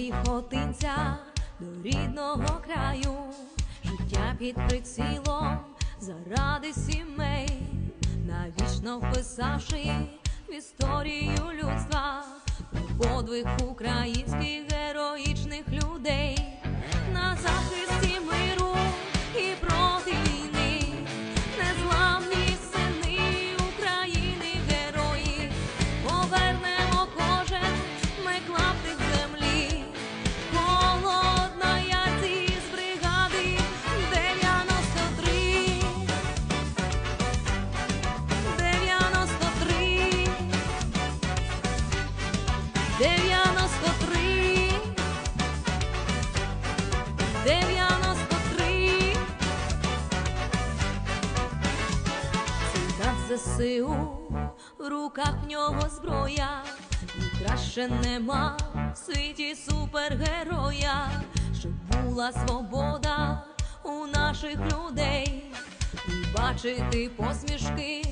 піхотинця до рідного краю, життя під прицілом заради сімей, навічно вписавши в історію людства про подвиг українських героїчних людей. На захисті 93, 93. Солдат ЗСУ, в руках в нього зброя, і краще нема в світі супергероя, щоб була свобода у наших людей, і бачити посмішки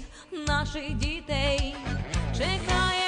наших дітей, чекає.